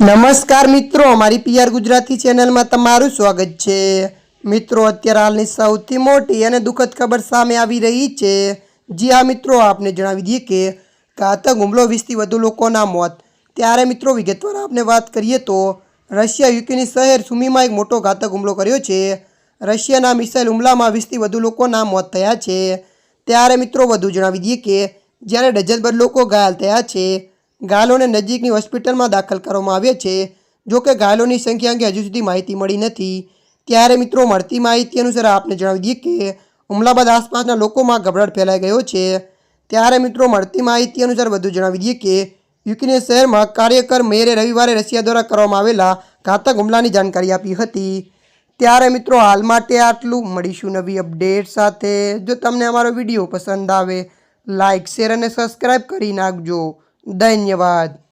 નમસ્કાર મિત્રો મારી પીઆર ગુજરાતી ચેનલમાં તમારું સ્વાગત છે. મિત્રો, અત્યારે હાલની સૌથી મોટી અને દુઃખદ ખબર સામે આવી રહી છે. જી હા મિત્રો, આપને જણાવી દઈએ કે ઘાતક હુમલો વીસથી વધુ લોકોના મોત. ત્યારે મિત્રો, વિગતવાર આપને વાત કરીએ તો, રશિયા યુકેની શહેર સુમીમાં એક મોટો ઘાતક હુમલો કર્યો છે. રશિયાના મિસાઇલ હુમલામાં વીસથી વધુ લોકોના મોત થયા છે. ત્યારે મિત્રો, વધુ જણાવી દઈએ કે જ્યારે ડઝનભર લોકો ઘાયલ થયા છે ઘાયલોને નજીકની હોસ્પિટલમાં દાખલ કરવામાં આવ્યા છે. જો કે ઘાયલોની સંખ્યા અંગે હજુ સુધી માહિતી મળી નથી. ત્યારે મિત્રો, મળતી માહિતી અનુસાર આપને જણાવી દઈએ કે હુમલા બાદ આસપાસના લોકોમાં ગભરાટ ફેલાઈ ગયો છે. ત્યારે મિત્રો, મળતી માહિતી અનુસાર વધુ જણાવી દઈએ કે યુક્રેન શહેરમાં કાર્યકર મેયરે રવિવારે રશિયા દ્વારા કરવામાં આવેલા ઘાતક હુમલાની જાણકારી આપી હતી. ત્યારે મિત્રો, હાલ માટે આટલું. મળીશું નવી અપડેટ સાથે. જો તમને અમારો વીડિયો પસંદ આવે લાઇક શેર અને સબસ્ક્રાઈબ કરી નાખજો. धन्यवाद